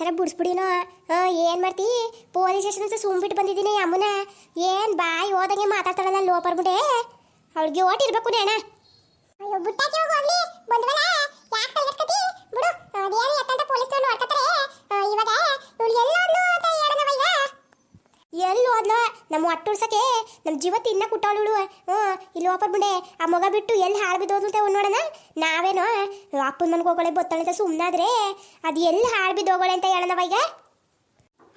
ಗ್ರಾಚಾರ ಬಿಡಿಸ್ಬಿಡಿನೋ? ಏನ್ ಮಾಡ್ತಿ? Police station ಅಂತ ಸುಮ್ಬಿಟ್ಟು ಬಂದಿದ್ದೀನಿ ಅಮ್ಮನ. ಏನ್ ಬಾಯಿ ಹೋದಂಗೆ ಮಾತಾಡ್ತಾಳಲ್ಲ ಲೋಪರ್ ಬಿಡೆ ಅವಳಿಗೆ ಓಟ್ ಇರ್ಬೇಕು ನೇಣ ಅಯ್ಯೋ ಬುಟ್ಟಾಕಿ ಹೋಗು ಹೋಗ್ಲಿ ಬಂದ್ವಲ್ಲ? ಎಲ್ಲಿ ಹೋದ್ಲ ನಮ್ಮ ಒಟ್ಟುಡ್ಸಕ್ಕೆ ನಮ್ಮ ಜೀವ ತಿನ್ನ ಕುಟ್ಟವಳು ಹ್ಞೂ ಇಲ್ಲಿ ಓಪರ್ ಬಿಡೆ ಆ ಮಗ ಬಿಟ್ಟು ಎಲ್ಲಿ ಹಾಳು ಬಿದ್ದೋದು ಅಂತ ನೋಡೋಣ. ನಾವೇನೋ, ಅಪ್ಪನ ಮನೆಗೆ ಹೋಗೋಳೆ ಬತ್ತಳೆ ಅಂತ ಸುಮ್ಮನಾದ್ರೆ ಅದು ಎಲ್ಲಿ ಹಾಳು ಬಿದ್ದೋಗೋಳೆ ಅಂತ ಹೇಳೋಣವ ಈಗ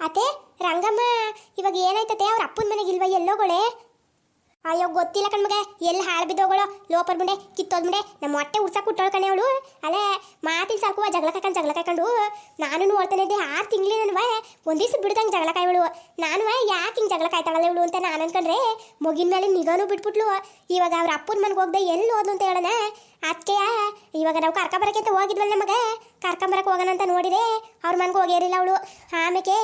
ಅತ್ತೆ, ರಂಗಮ್ಮ, ಇವಾಗ ಏನಾಯ್ತತೆ ಅವ್ರ ಅಪ್ಪನ ಮನೆಗೆ ಇಲ್ವಾ ಎಲ್ಲೋಗೋಳೆ ಅಯ್ಯೋ, ಗೊತ್ತಿಲ್ಲ ಕಣ್ಮಗ. ಎಲ್ಲಿ ಹಾಳು ಬಿದ್ದೋಗಳು ಲೋಪರ್ ಮುಂಡೆ ಕಿತ್ತೋದ್ ಮುಂಡೆ ನಮ್ಮ ಹೊಟ್ಟೆ ಉಡ್ಸಕ್ಕೆ ಕುಟ್ಟೋಳು ಕಣೆ ಅವಳು. ಅಲ್ಲೇ ಮಾತಿನ ಸಾಕು ಜಗಳ ಕಾಯ್ಕೊಂಡು ಜಗಳ ಕಾಯ್ಕೊಂಡು ನಾನು ನೋಡ್ತಾನೆ ಇದ್ದೆ ಆರು ತಿಂಗ್ಳಿ ನನ್ವ. ಒಂದ್ ದಿವ್ಸ ಬಿಡ್ದಂಗೆ ಜಗಳ ಕಾಯವಳು. ನಾನು ಯಾಕೆ ಹಿಂಗೆ ಜಗಳ ಕಾಯ್ತಾಳಲ್ಲ ಇವಳು ಅಂತ ನಾನು ಅನ್ಕೊಂಡ್ರೆ ಮಗಿನ ಮೇಲೆ ನಿಗಾನು ಬಿಟ್ಬಿಟ್ಲು. ಇವಾಗ ಅವ್ರ ಅಪ್ಪನ ಮನೆಗೆ ಹೋಗ್ದೆ ಎಲ್ಲಿ ಹೋದ್ಲು ಅಂತ ಹೇಳೋಣ. ಅದಕ್ಕೆ ಇವಾಗ ನಾವು ಕರ್ಕೊಂಬರಕ್ಕೆ ಅಂತ ಹೋಗಿದ್ವಲ್ಲ ನಮಗೆ ಕರ್ಕೊಂಬರಕ್ಕೆ ಹೋಗೋಣ ಅಂತ ನೋಡಿದೆ. ಅವ್ರ ಮನೆಗೆ ಹೋಗಿರಲಿಲ್ಲ ಅವಳು. ಆಮೇಲೆ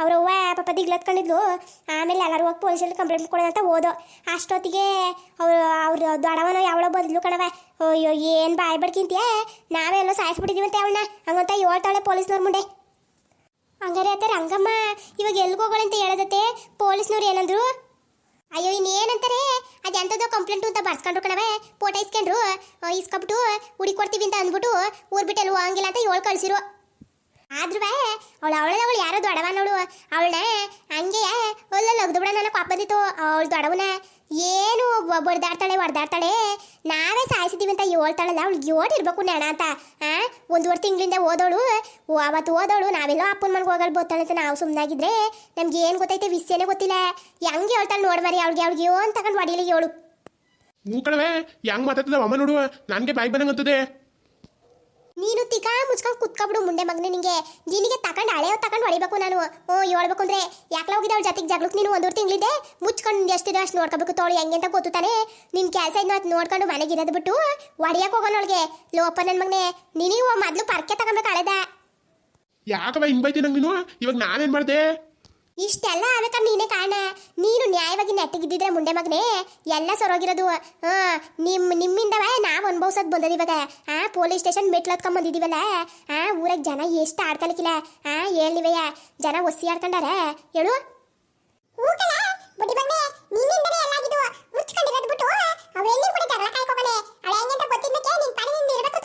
ಅವ್ರ ಅವ್ವ ಪಾಪ ದಿಗ್ಲತ್ಕೊಂಡಿದ್ಲು ಆಮೇಲೆ ಎಲ್ಲರೂ ಹೋಗಿ ಪೊಲೀಸಲ್ಲಿ ಕಂಪ್ಲೇಂಟ್ ಕೊಡೋಣ ಅಂತ ಹೋದೋ. ಅಷ್ಟೊತ್ತಿಗೆ ಅವರು, ಅವ್ರ ದೊಡ್ಡವನ ಯಾವಳೋ ಬಂದ್ಲು ಕಣವ ಅಯ್ಯೋ, ಏನು ಬಾಯ್ ಬಡ್ಕಿಂತೀಯ ನಾವೇ ಎಲ್ಲೋ ಸಾಯಿಸ್ಬಿಟ್ಟಿದೀವಿ ಅಂತ ಅವಳನ್ನ. ಹಂಗಂತ ಹೇಳ್ತಾಳೆ ಪೊಲೀಸ್ನವ್ರ ಮುಂದೆ. ಹಂಗಾರೆ ಅತ್ತೆ ರಂಗಮ್ಮ, ಇವಾಗ ಎಲ್ಲಿಗೋಗಳಂತ ಅಂತ ಹೇಳದತ್ತೆ? ಪೊಲೀಸ್ನವ್ರು ಏನಂದ್ರು? ಅಯ್ಯೋ, ಇನ್ನೇನಂತಾರೆ? ಅದು ಎಂಥದ್ದೋ ಕಂಪ್ಲೇಂಟು ಅಂತ ಬರ್ಸ್ಕೊಂಡ್ರು ಕಣವೆ ಫೋಟೋ ಇಸ್ಕೊಂಡ್ರು. ಇಸ್ಕೊಬಿಟ್ಟು ಹುಡಿ ಕೊಡ್ತೀವಿ ಅಂತ ಅಂದ್ಬಿಟ್ಟು ಊರ್ ಬಿಟ್ಟು ಎಲ್ಲೂ ಹೋಗಂಗಿಲ್ಲ ಅಂತ ಹೇಳಿ ಕಳ್ಸಿರು. ಆದ್ರೂ ಅವಳು ಅವಳ ಅವಳು ಯಾರೋ ದೊಡವನವಳು ಅವಳನ್ನ ಹಂಗೆ ಒಳ್ಳೆ ಲಗ್ದು ಬಿಡ ನನಗೆ ಪಾಪ ಬಂದಿತ್ತು. ಅವಳು ದೊಡವನ ಏನು ಬಡ್ದಾಡ್ತಾಳೆ ಹೊಡ್ದಾಡ್ತಾಳೆ ನಾವೇ ಸಾಯಿಸಿದೀವಿ ಅಂತ ಹೇಳ್ತಾಳಲ್ಲ, ಅವ್ಳಿಗೆ ಓಡಿರ್ಬೇಕು ನೆಣ ಅಂತ? ಆ? ಒಂದುವರೆ ತಿಂಗಳಿಂದ ಓದೋಳು. ಅವತ್ತು ಓದೋಳು, ನಾವೆಲ್ಲೋ ಅಪ್ಪನ ಮನೆಗೆ ಹೋಗಲ್ ಬೋತಾಳೆ ಅಂತ ನಾವು ಸುಮ್ಮನಾಗಿದ್ರೆ ನಮ್ಗೆ ಏನು ಗೊತ್ತೈತೆ ವಿಷಯನೇ ಗೊತ್ತಿಲ್ಲ. ಹೆಂಗೆ ಹೇಳ್ತಾಳೆ ನೋಡ್ಮರಿ ಮರಿ ಅವ್ಳಿಗೆ ಏನು ತಗೊಂಡು ಹೊಡಿಲಿ ಹೇಳು. ಹ್ಞೂ ಕಣವೆ ಹೆಂಗೆ ಮಾತಾಡ್ತದ ಅಮ್ಮ ನೋಡು. ನನಗೆ ಬಾಯಿ ಬಂದಂಗಂತದೆ ನೀನು ತಿಕಾ ಮುಚ್ಕೊಂಡು ಕುತ್ಕೊಬಿಡು ಮುಂಡೆ ಮಗನೇ ನಿಂಗೆ. ನಿನಗೆ ತಕೊಂಡು ಹಳೆಯವ್ ತಕೊಂಡು ಹೊಡಿಬೇಕು ನಾನು. ಓ, ಹೇಳ್ಬೇಕು ಅಂದ್ರೆ ಯಾಕೆ ಹೋಗಿದ್ದೆ ಅವ್ಳ ಜೊತೆಗೆ ಜಗಳಕ್ಕೆ ನೀನು ಒಂದೂರು ತಿಂಗಳಿದೆ ಮುಚ್ಕೊಂಡು ಎಷ್ಟಿದೆ ಅಷ್ಟು ನೋಡ್ಕೋಬೇಕು ತೋಳು, ಹೆಂಗೆ ಅಂತ ಗೊತ್ತಾನೆ ನಿನ್ ಕೆಲಸ ಇನ್ನು ಅದು ನೋಡ್ಕೊಂಡು ಮನೆಗೆ ಇರೋದು ಬಿಟ್ಟು ಹೊಡಿಯಕ್ಕೆ ಹೋಗೋನೊಳಗೆ ಲೋಪ ನನ್ನ ಮಗನೇ, ನೀನು ಮೊದ್ಲು ಪರ್ಕೆ ತಗೊಬೇಕು ಹಳೆದ. ಯಾಕವ ಹಿಂಗ್ ಬೈತಿ ನಂಗೆ ನೀನು? ಇವಾಗ ನಾನೇನ್ ಮಾಡ್ದೆ? ಇಷ್ಟೆಲ್ಲ ಆಗ್ಬೇಕಾದ್ರೆ ನೀನೇ ಕಾರಣ? ನೀನು ನ್ಯಾಯವಾಗಿ ನೆಟ್ಟಗಿದ್ದಿದ್ರೆ ಮುಂಡೆ ಮಗನೇ, ಎಲ್ಲ ಸರೋಗಿರೋದು, ಹಾಂ ನಿಮ್ಮ ನಿಮ್ಮಿಂದವೇ ನಾವು ಅನುಭವಿಸೋದು ಬಂದದ ಇವಾಗ. ಆ, ಪೊಲೀಸ್ ಸ್ಟೇಷನ್ ಮೆಟ್ಲು ಹತ್ಕೊಂಡ್ ಬಂದಿದೀವಲ್ಲ? ಆ, ಊರಾಗ ಜನ ಎಷ್ಟು ಆಡ್ಕಲಿಕ್ಕಿಲ್ಲ ಆ ಹೇಳಿವಯ್ಯ ಜನ ಒಸಿ ಆಡ್ಕೊಂಡಾರ? ಹೇಳು. ನಿನ್ನಿಂದನೇ ಎಲ್ಲಾಗಿದ್ದು ಮುಚ್ಕೊಂಡಿರೋದು ಬಿಟ್ಟು ಅವ್ರು ಎಲ್ಲಿ ಕೂಡ ಜಗಳ ಕಾಯ್ಕೋಗಲೆ ಅವಳು ಹೆಂಗೆ ಅಂತ ಗೊತ್ತಿದ್ದಕ್ಕೆ ನಿನ್ ಪಾಡಿ ನಿಂದ ಇರ್ಬೇಕು.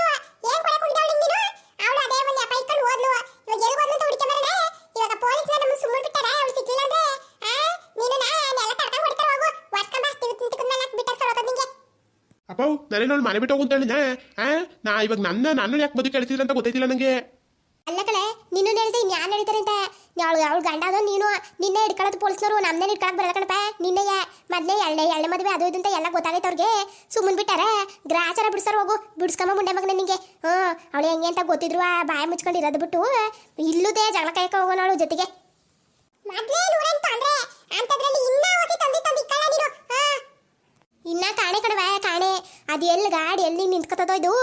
ಅಪ್ಪ ನಾನೇನೋ ಮನೆ ಬಿಟ್ಟು ಹೋಗು ಅಂತ ಹೇಳಿದ್ನ? ಆ? ನಾ ಇವಾಗ ನನ್ನ ನಾನು ಯಾಕೆ ಬದುಕಿ ಕಳಿಸಿದ್ರೆ ಅಂತ ಗೊತ್ತಾಯ್ತಿಲ್ಲ ನನಗೆ ಅಲ್ಲ ಕಳೆ ನಿನ್ನ ಹೇಳಿದೆ ಯಾರು ಹೇಳ್ತಾರೆ ಅಂತ? ಅವಳು ಅವಳು ಗಂಡ ಅದೋ ನೀನು. ನಿನ್ನೆ ಹಿಡ್ಕೊಳ್ಳೋದು ಪೊಲೀಸ್ನವರು ನಮ್ಮನ್ನೇ ಹಿಡ್ಕೊಳಕ್ ಬರಲ್ಲ ಕಣಪ್ಪ. ನಿನ್ನೆಯ ಮೊದಲೇ ಎಳ್ಳೆ ಎಳ್ಳೆ ಮದುವೆ ಅದು ಇದು ಅಂತ ಎಲ್ಲ ಗೊತ್ತಾಗೈತೆ ಅವ್ರಿಗೆ. ಸುಮ್ಮನೆ ಬಿಟ್ಟಾರೆ? ಗ್ರಾಚಾರ ಬಿಡ್ಸಾರ ಹೋಗು. ಬಿಡ್ಸ್ಕೊಂಬ ಮುಂಡೆ ಮಗನ ನಿನಗೆ ಹ್ಞೂ ಅವಳು ಹೆಂಗೆ ಅಂತ ಗೊತ್ತಿದ್ರು ಆ ಬಾಯ ಮುಚ್ಕೊಂಡು ಇರೋದು ಬಿಟ್ಟು. ಇಲ್ಲುದೇ ಜಗಳ ಕಾಯಕ ಹೋಗೋಣ ಅವಳು ಜೊತೆಗೆ. ಮೊದ್ಲೇ ನೂರೆಂಟು ಅಂದ್ರೆ ಅಂತದ್ರಲ್ಲಿ ಇನ್ನ ಹೊಸಿ ತಂದಿ ತಂದಿ ಇಕ್ಕಲ್ಲ ನೀನು ಹಾ ಇನ್ನ ಕಾಣೆ ಕಣವ ಕಾಣೆ ಅದು ಎಲ್ಲಿ ಗಾಡಿ ಎಲ್ಲಿ ನಿಂತ್ಕೊತದೋ ಇದು,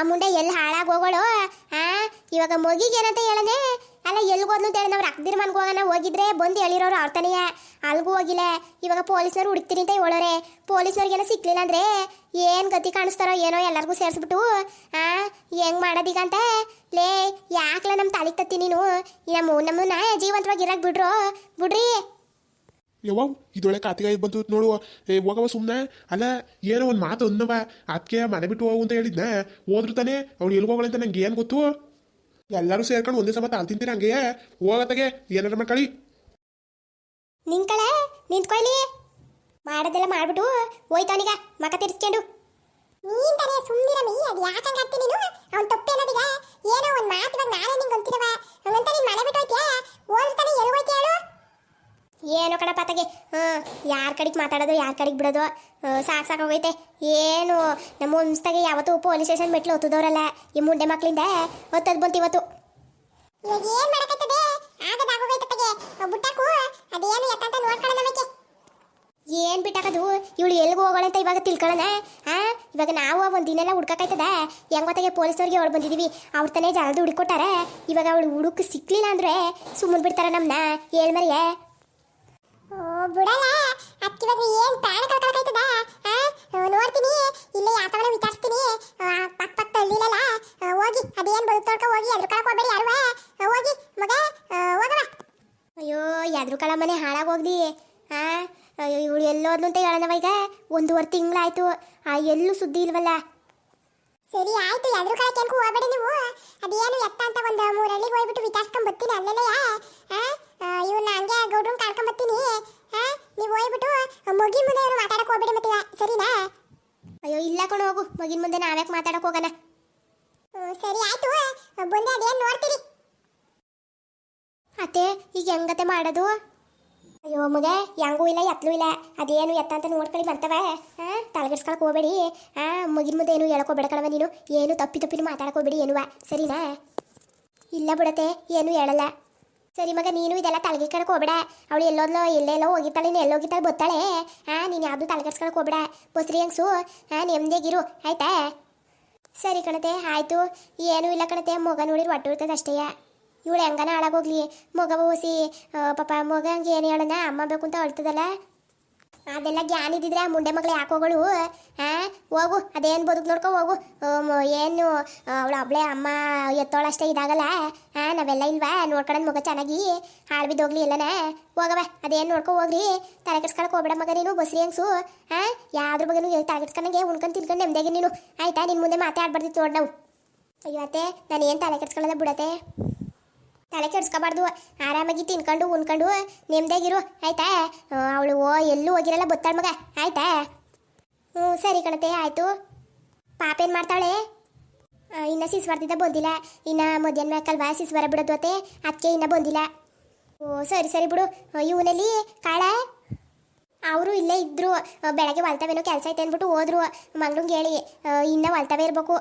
ಆ ಮುಂಡೆ ಎಲ್ಲಿ ಹಾಳಾಗಿ ಹೋಗೋಳು? ಆ, ಇವಾಗ ಮಗಿಗೆ ಏನಂತ ಹೇಳನೆ ಅಲ್ಲ ಎಲ್ಲಿಗೆ ಹೋದ್ಲು ಅಂತ ಹೇಳಿ ನಾವು ರಕ್ದಿರ್ ಮನ್ಗೆ ಹೋಗೋಣ, ಹೋಗಿದ್ರೆ ಬಂದು ಹೇಳಿರೋರು ಅವ್ರ ಅಲ್ಗೂ ಹೋಗಿಲ್ಲ. ಇವಾಗ ಪೊಲೀಸ್ನವ್ರು ಹುಡುಕ್ತೀನಿ ಅಂತ ಹೇಳೋರೆ. ಪೊಲೀಸ್ನವ್ರಿಗೇನೋ ಸಿಕ್ಲಿಲ್ಲ ಅಂದ್ರೆ ಏನು ಗತಿ ಕಾಣಿಸ್ತಾರೋ ಏನೋ ಎಲ್ಲರಿಗೂ ಸೇರಿಸ್ಬಿಟ್ಟು, ಆ, ಹೆಂಗೆ ಮಾಡೋದೀಗ ಅಂತ? ಲೇ, ಯಾಕ್ಲ ನಮ್ಮ ತಾಳಿಗೆ ತತ್ತಿ ನೀನು? ನಮ್ಮ ನಮ್ಮನ್ನ ಜೀವಂತವಾಗಿ ಇರಕ್ ಬಿಡ್ರು? ಬಿಡ್ರಿ. ಯವ್ವ ಇದೊಳಗೆ ಕಾತಿಗೆ ಬಂತು ನೋಡು ಏ ಹೋಗವ ಸುಮ್ಮನೆ ಅಲ್ಲ ಏನೋ ಒಂದು ಮಾತು ಅಂದವ ಅದಕ್ಕೆ ಮನೆ ಬಿಟ್ಟು ಹೋಗು ಅಂತ ಹೇಳಿದ್ನ ಹೋದ್ರು ತಾನೆ ಅವ್ಳು ಎಲ್ಲಿ ಹೋಗೋಳೆ ಅಂತ ನಂಗೆ ಏನು ಗೊತ್ತು ಎಲ್ಲರೂ ಸೇರ್ಕೊಂಡು ಒಂದೇ ಸಮ ತಾಲ್ ತಿಂತೀರ ಹಂಗೆ ಹೋಗತ್ತಾಗೆ ಏನಾರ ಮಾಡ್ಕೊಳ್ಳಿ ನಿಂಕಳೆ ನಿಂತ್ಕೊಳ್ಳಿ ಮಾಡೋದೆಲ್ಲ ಮಾಡ್ಬಿಟ್ಟು ಹೋಯ್ತಾನೀಗ ಮಕ ತಿರ್ಸ್ಕೊಂಡು ನೀನ್ ತಾನೇ ಸುಮ್ಮನಿರಮಿ ಅದು ಯಾಕಂಗ ಆಗ್ತೀನಿ ನೀನು ಅವ್ನ್ ತಪ್ಪೇನದೀಗ ಏನೋ ಒಂದ್ ಮಾತು ಇವಾಗ ನಾನೇ ನಿಂಗೆ ಅಂತಿರವ ಹಂಗಂತ ನೀನ್ ಮನೆ ಬಿಟ್ಟು ಹೋಯ್ತಿಯಾ ಓದ್ತಾನೆ ಎಲ್ಲಿ ಹೋಯ್ತಿಯ ಹೇಳು ಏನು ಕಣಪ್ಪ ತಗೆ ಹಾಂ ಯಾರ ಕಡೆಗೆ ಮಾತಾಡೋದು ಯಾರ ಕಡೆಗೆ ಬಿಡೋದು ಸಾಕು ಹೋಗೈತೆ. ಏನು ನಮ್ಮ ವಂಶದಾಗೆ ಯಾವತ್ತೂ ಪೊಲೀಸ್ ಸ್ಟೇಷನ್ ಮೆಟ್ಲು ಹೊತ್ತದವ್ರಲ್ಲ ಈ ಮುಂಡೆ ಮಕ್ಕಳಿಂದ ಹೊತ್ತದ್ ಬಂತು ಇವತ್ತು. ಏನ್ ಮಾಡಕತ್ತದೆ? ಆಗದಾಗೋಗೈತಪ್ಪಗೆ ಬುಟ್ಟಕು ಅದೇನು ಎತ್ತಂತ ನೋಡ್ಕೊಳ್ಳೋಣ ನಮಗೆ. ಏನು ಬಿಟ್ಟಾಕದು? ಇವಳು ಎಲ್ಲಿಗೆ ಹೋಗೋಣ ಅಂತ ಇವಾಗ ತಿಳ್ಕೊಳ್ಳೋಣ ಆ? ಇವಾಗ ನಾವು ಒಂದು ದಿನೆಲ್ಲ ಹುಡ್ಕಾಕೈತದ? ಹೆಂಗ್ ಗೊತ್ತಾಗೆ ಪೊಲೀಸ್ನವ್ರಿಗೆ ಅವಳು ಬಂದಿದ್ದೀವಿ ಅವ್ರ ತಾನೇ ಜಲ್ದಿ ಹುಡುಕೊಟ್ಟಾರ. ಇವಾಗ ಅವಳು ಹುಡುಕ್ ಸಿಕ್ಲಿಲ್ಲ ಅಂದ್ರೆ ಸುಮ್ಮನೆ ಬಿಡ್ತಾರೆ ನಮ್ಮನ್ನ ಹೇಳ್ಮರಿಯೇ ಓ ಬಿಡಲ್ಲ ಅಕ್ಕಿವಾಗ ಏನ್ ಪ್ರಾಣ ಕಳ್ಕೊಳಕೈತದ ನೋಡ್ತೀನಿ. ಇಲ್ಲೇ ಯಾತವನ ವಿಚಾರಿಸ್ತೀನಿ. ಪಕ್ಕ ಪಕ್ಕ ತಳ್ಳಿಲಲ್ಲ ಹೋಗಿ. ಅದೇನ್ ಬದು ತೊಳ್ಕ ಹೋಗಿ ಅದ್ರ ಕಳಕ್ ಹೋಗ್ಬೇಡಿ ಯಾರು? ಹೋಗಿ. ಮಗ ಮಕ್ಕಳ ಮನೆ ಹಾಳಾಗೋಗ್ಲಿ ಆ ಇವಳು ಎಲ್ಲೋದ್ಲು ಅಂತ ಹೇಳೋಣವ ಈಗ? ಒಂದೂವರೆ ತಿಂಗಳಾಯ್ತು. ಆ, ಎಲ್ಲೂ ಸುದ್ದಿ ಇಲ್ವಲ್ಲ? ಸರಿ, ಆಯ್ತು. ಎಲ್ರು ಕಡೆ ಕೆಂಪು ಹೋಗ್ಬೇಡಿ ನೀವು. ಅದೇನು ಎತ್ತ ಅಂತ ಒಂದು ಮೂರು ಹಳ್ಳಿಗೆ ಹೋಗ್ಬಿಟ್ಟು ವಿಚಾರಿಸ್ಕೊಂಡ್ ಬರ್ತೀನಿ ಅಲ್ಲೆಲ್ಲ ಇವನ್ನ ಹಂಗೆ ಗೌಡ್ರನ್ ಕರ್ಕೊಂಡ್ ಬರ್ತೀನಿ. ಆ, ನೀವು ಹೋಗ್ಬಿಟ್ಟು ಮುಗಿ ಮುಂದೆ ಏನು ಮಾತಾಡಕ್ ಹೋಗ್ಬಿಡಿ ಮತ್ತೆ ಸರಿನಾ? ಅಯ್ಯೋ ಇಲ್ಲ ಕಣ ಹೋಗು. ಮಗಿನ ಮುಂದೆ ನಾವ್ಯಾಕೆ ಮಾತಾಡಕ್ ಹೋಗೋಣ? ಹ್ಮ್, ಸರಿ ಆಯ್ತು. ಬಂದೆ ಅದೇನು ನೋಡ್ತೀರಿ? ಅತ್ತೆ ಈಗ ಹೆಂಗತೆ ಮಾಡೋದು? ಅಯ್ಯೋ ಮಗ ಹೆಂಗೂ ಇಲ್ಲ ಎತ್ತಲೂ ಇಲ್ಲ. ಅದೇನು ಎತ್ತ ಅಂತ ನೋಡ್ಕೊಳ್ಳಿ ಬರ್ತವೆ ಹಾಂ ತಲೆಗೆಡ್ಸ್ಕೊಳಕ್ ಹೋಗ್ಬೇಡಿ. ಹಾಂ ಮಗಿನ ಮುಂದೆ ಏನು ಹೇಳ್ಕೊಬೇಡ ಕಣವ ನೀನು. ಏನು ತಪ್ಪಿ ತಪ್ಪಿನ ಮಾತಾಡಕ್ ಹೋಗ್ಬೇಡಿ ಏನುವ ಸರಿನಾ? ಇಲ್ಲ ಬಿಡತ್ತೆ ಏನು ಹೇಳಲ್ಲ. ಸರಿ ಮಗ, ನೀನು ಇದೆಲ್ಲ ತಲೆಗೆ ಹೋಗ್ಬೇಡ. ಅವಳು ಎಲ್ಲೋದ್ಲೋ, ಎಲ್ಲೆಲ್ಲೋ ಹೋಗಿರ್ತಾಳೆ ನೀನು ಎಲ್ಲೋಗಿರ್ತಾಳೆ ಗೊತ್ತಾಳೆ ಹಾಂ ನೀನು ಯಾವುದು ತಲೆಗೆಡ್ಸ್ಕೊಳಕ್ ಹೋಗ್ಬೇಡ. ಬಸ್ರಿ ಹೆಂಗ್ಸು? ಹಾಂ ನೆಮ್ಮದಿಯಾಗಿರು ಆಯ್ತಾ? ಸರಿ ಕಣತೆ, ಆಯಿತು. ಏನೂ ಇಲ್ಲ ಕಣತೆ, ಮಗ ನೋಡಿರು ಹೊಟ್ಟೆ ಇರ್ತದೆ ಅಷ್ಟೇ. ಇವಳು ಹೆಂಗನ ಹಾಳಾಗೋಗ್ಲಿ ಮಗ ಓಸಿ ಪಾಪ ಮಗ ಹಂಗೆ ಏನು ಹೇಳೋಣ? ಅಮ್ಮ ಬೇಕು ಅಂತ ಅಳ್ತದಲ್ಲ? ಅದೆಲ್ಲ ಜ್ಞಾನ ಇದ್ದಿದ್ರೆ ಮುಂಡೆ ಮಗಳು ಯಾಕೆ ಹೋಗಳು? ಹಾಂ ಹೋಗು, ಅದೇನು ಬದುಕು ನೋಡ್ಕೊ ಹೋಗು. ಏನು, ಅವಳು ಒಬ್ಳೆ ಅಮ್ಮ ಎತ್ತೋಳಷ್ಟೇ ಇದಾಗಲ್ಲ. ಹಾ ನಾವೆಲ್ಲ ಇಲ್ವಾ? ನೋಡ್ಕೊಳ್ಳೋದು ಮಗ ಚೆನ್ನಾಗಿ. ಹಾಳು ಬಿದ್ದೋಗ್ಲಿ ಎಲ್ಲನ? ಹೋಗವ ಅದೇನು ನೋಡ್ಕೊ ಹೋಗ್ರಿ. ತಲೆ ಕೆಡ್ಸ್ಕೊಳಕ್ ಹೋಗ್ಬೇಡ ಮಗ ನೀನು, ಬಸ್ರಿ ಹೆಂಗ್ಸು. ಹಾಂ ಯಾವ್ದ್ರ ಬಗ್ಗೆ ತಲೆ ಕೆಡ್ಸ್ಕೊಂಡಂಗೆ ಉಣ್ಕೊಂಡು ತಿನ್ಕೊಂಡು ನೆಮ್ಮದಿಯಾಗಿ ನೀನು. ಆಯ್ತಾ ನಿನ್ನ ಮುಂದೆ ಮಾತಾಡ್ಬಾರ್ದಿತ್ತು ನೋಡಿ ನಾವು. ಅಯ್ಯೋ ನಾನು ಏನು ತಲೆ ಕೆಡ್ಸ್ಕೊಳ್ಳೋದ ಬಿಡತ್ತೆ? ತಲೆ ಕೆಡ್ಸ್ಕೊಬಾರ್ದು. ಆರಾಮಾಗಿ ತಿನ್ಕೊಂಡು, ಉಣ್ಕೊಂಡು ನೆಮ್ಮದಿಯಾಗಿರು ಆಯ್ತಾ? ಅವಳು ಓ, ಎಲ್ಲೂ ಹೋಗಿರಲ್ಲ ಬತ್ತಾಳ ಮಗ. ಆಯ್ತಾ? ಹ್ಞೂ, ಸರಿ ಕಣತೆ, ಆಯಿತು. ಪಾಪ ಏನು ಮಾಡ್ತಾಳೆ? ಇನ್ನೂ ಸಿಸ್ವರ್ದಿದ್ದ ಬಂದಿಲ್ಲ. ಇನ್ನು ಮಧ್ಯಾಹ್ನ ಮ್ಯಾಕಲ್ವಾ ಸಿಸ್ವರ ಬಿಡೋದು ಅತ್ತೆ. ಅದಕ್ಕೆ ಇನ್ನೂ ಬಂದಿಲ್ಲ. ಓ, ಸರಿ ಸರಿ ಬಿಡು. ಇವನಲ್ಲಿ ಕಾಳ? ಅವರು ಇಲ್ಲೇ ಇದ್ದರು ಬೆಳಗ್ಗೆ ಹೊಲ್ತವೇನೋ ಕೆಲಸ ಐತೆ ಅಂದ್ಬಿಟ್ಟು ಹೋದ್ರು. ಮಂಗ್ಳಂಗೆ ಹೇಳಿ. ಇನ್ನ ಹೊಲ್ತವೇ ಇರಬೇಕು.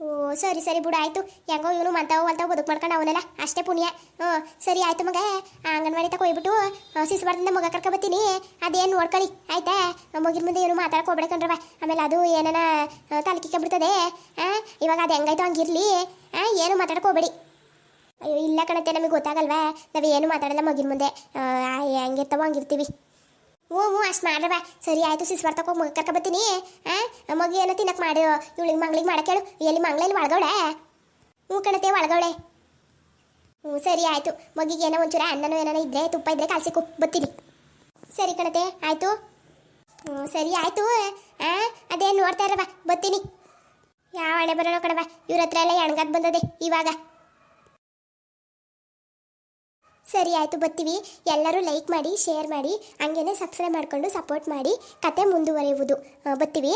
ಓ, ಸರಿ ಸರಿ ಬಿಡು, ಆಯ್ತು. ಹೆಂಗೋ ಇವನು ಮಂತಾವ ಹೊಲ್ತಾವ ಬದುಕು ಮಾಡ್ಕೊಂಡು ಅವನೆಲ್ಲ, ಅಷ್ಟೇ ಪುಣ್ಯ. ಹ್ಞೂ ಸರಿ, ಆಯ್ತು ಮಗ. ಅಂಗನವಾಡಿ ತಕ ಹೋಗ್ಬಿಟ್ಟು ಸಿಸ್ಬಾರ್ದಿಂದ ಮಗ ಕರ್ಕೊ ಬರ್ತೀನಿ. ಅದೇನು ನೋಡ್ಕೊಳ್ಳಿ, ಆಯ್ತಾ? ಮಗಿನ ಮುಂದೆ ಇವನು ಮಾತಾಡಕ್ಕೆ ಹೋಗ್ಬೇಕಂಡ್ರವ ಆಮೇಲೆ ಅದು ಏನನ ಬಿಡ್ತದೆ ಹಾಂ ಇವಾಗ ಅದು ಹೆಂಗಾಯ್ತು ಹಂಗಿರ್ಲಿ. ಹಾಂ ಏನು ಮಾತಾಡಕ್ಕೆ ಹೋಗ್ಬೇಡಿ. ಅಯ್ಯೋ, ಇಲ್ಲ ಕಣತ್ತೆ, ನಮಗೆ ಗೊತ್ತಾಗಲ್ವಾ? ನಾವು ಏನು ಮಾತಾಡಲ್ಲ ಮಗಿನ ಮುಂದೆ. ಹೆಂಗಿರ್ತಾವೋ ಹಂಗಿರ್ತೀವಿ. ಹ್ಞೂ ಹ್ಞೂ, ಅಷ್ಟು ಮಾಡ್ರವ ಸರಿ ಆಯಿತು ಸಿಸ್ವರ್ ತಗೋ ಮಗ ಕರ್ಕೊ ಬರ್ತೀನಿ. ಹಾಂ ಮಗ ಏನೋ ತಿನ್ನಕ್ಕೆ ಮಾಡು. ಇವಳಿಗೆ ಮಂಗ್ಳಿಗೆ ಮಾಡಕ್ಕೆ ಹೇಳು ಎಲ್ಲಿ ಮಂಗ್ಳಲ್ಲಿ ಒಳಗೌಳೆ ಹ್ಞೂ ಕಣತೆ ಒಳಗೌಳೆ ಹ್ಞೂ, ಸರಿ ಆಯಿತು. ಮಗಿಗೆ ಏನೋ ಒಂಚೂರ ಅನ್ನನೋ ಏನೋ ಇದ್ರೆ, ತುಪ್ಪ ಇದ್ರೆ ಕಾಲ್ಸಿಕು ಬರ್ತೀನಿ. ಸರಿ ಕಣತೆ, ಆಯಿತು. ಹ್ಞೂ, ಸರಿ ಆಯಿತು. ಹಾಂ ಅದೇ ನೋಡ್ತಾ ಇರವ ಬತ್ತೀನಿ ಯಾವ ಹಣೆ ಬರೋಣ ಕಣವ ಇವ್ರ ಹತ್ರ ಎಲ್ಲ ಎಣ್ಗಾದ್ ಬಂದದೆ, ಇವಾಗ. ಸರಿ, ಆಯಿತು, ಬರ್ತೀವಿ. ಎಲ್ಲರೂ ಲೈಕ್ ಮಾಡಿ ಶೇರ್ ಮಾಡಿ, ಹಂಗೇನೆ ಸಬ್ಸ್ಕ್ರೈಬ್ ಮಾಡಿಕೊಂಡು ಸಪೋರ್ಟ್ ಮಾಡಿ, ಕತೆ ಮುಂದುವರಿಯುವುದು. ಬರ್ತೀವಿ?